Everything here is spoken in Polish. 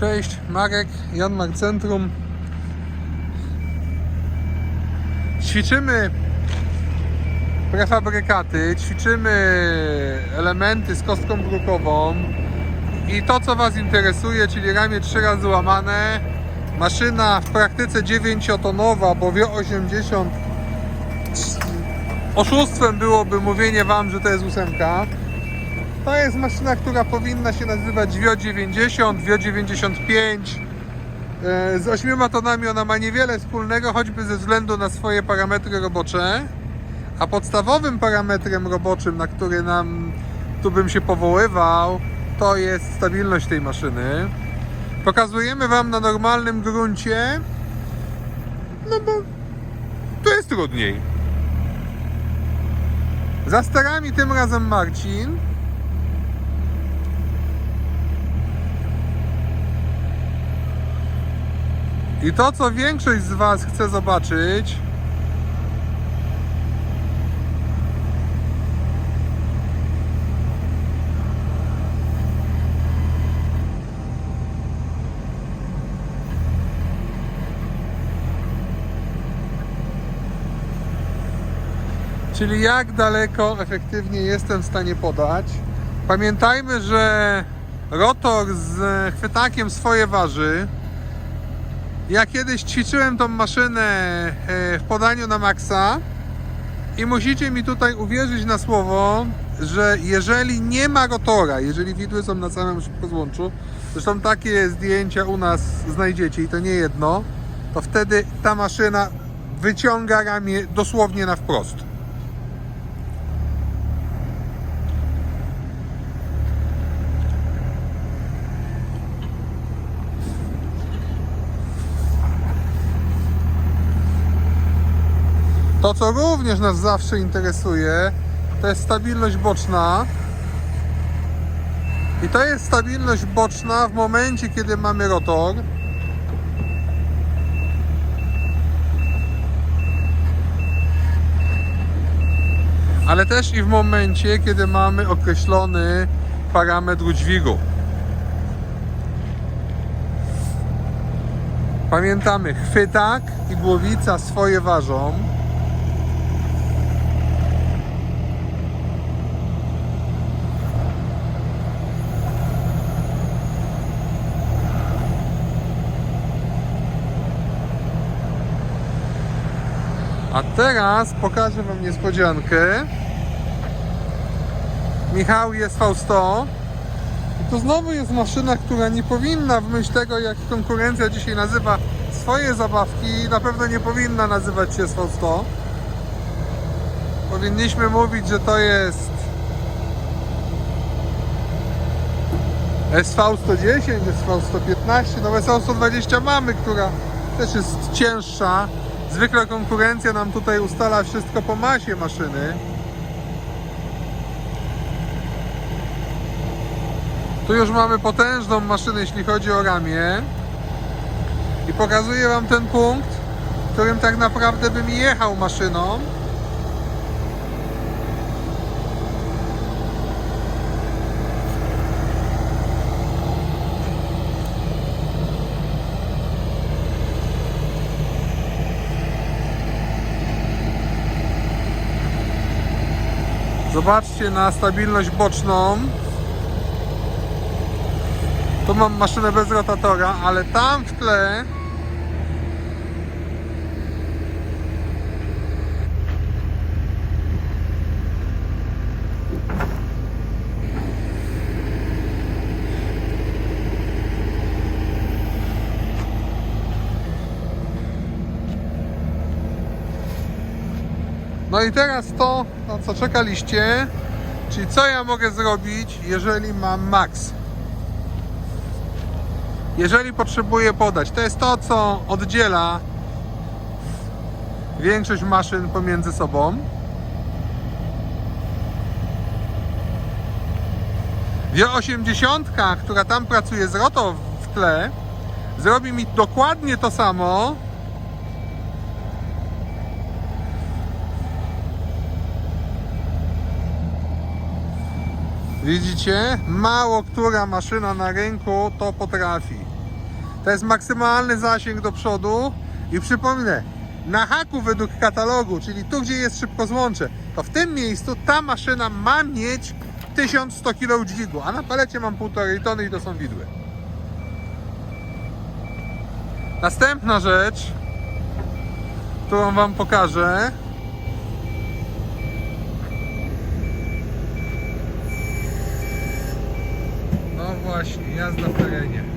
Cześć, Marek, Jan Mark Centrum. Ćwiczymy prefabrykaty, ćwiczymy elementy z kostką brukową i to co Was interesuje, czyli ramię 3 razy łamane, maszyna w praktyce 9-tonowa, bo wie 80 Oszustwem byłoby mówienie Wam, że to jest ósemka. To jest maszyna, która powinna się nazywać WIO 90, WIO 95. E, Z 8 tonami ona ma niewiele wspólnego, choćby ze względu na swoje parametry robocze. A podstawowym parametrem roboczym, na który nam tu bym się powoływał, to jest stabilność tej maszyny. Pokazujemy Wam na normalnym gruncie, no bo tu jest trudniej. Za sterami tym razem Marcin. I to, co większość z Was chce zobaczyć, czyli jak daleko efektywnie jestem w stanie podać. Pamiętajmy, że rotor z chwytakiem swoje waży. Ja kiedyś ćwiczyłem tą maszynę e, w podaniu na maksa i musicie mi tutaj uwierzyć na słowo, że jeżeli nie ma rotora, jeżeli widły są na samym szybkozłączu, zresztą takie zdjęcia u nas znajdziecie i to nie jedno, to wtedy ta maszyna wyciąga ramię dosłownie na wprost. To, co również nas zawsze interesuje, to jest stabilność boczna. I to jest stabilność boczna w momencie, kiedy mamy rotor. Ale też i w momencie, kiedy mamy określony parametr udźwigu. Pamiętamy, chwytak i głowica swoje ważą. A teraz pokażę Wam niespodziankę. Michał jest V100. I to znowu jest maszyna, która nie powinna w myśl tego, jak konkurencja dzisiaj nazywa swoje zabawki, na pewno nie powinna nazywać się SV100. Powinniśmy mówić, że to jest SV110, SV115, no SV120 mamy, która też jest cięższa. Zwykle konkurencja nam tutaj ustala wszystko po masie maszyny. Tu już mamy potężną maszynę, jeśli chodzi o ramię. I pokazuję Wam ten punkt, którym tak naprawdę bym jechał maszyną. Zobaczcie na stabilność boczną. Tu mam maszynę bez rotatora, ale tam w tle No i teraz to, na co czekaliście, czyli co ja mogę zrobić, jeżeli mam max. Jeżeli potrzebuję podać, to jest to, co oddziela większość maszyn pomiędzy sobą. Wie 80, która tam pracuje z rotą w tle, zrobi mi dokładnie to samo, Widzicie? Mało która maszyna na rynku to potrafi. To jest maksymalny zasięg do przodu i przypomnę, na haku według katalogu, czyli tu gdzie jest szybko złącze, to w tym miejscu ta maszyna ma mieć 1100 kg dźwigu, a na palecie mam 1,5 tony i to są widły. Następna rzecz, którą Wam pokażę. домашній, я с напередня.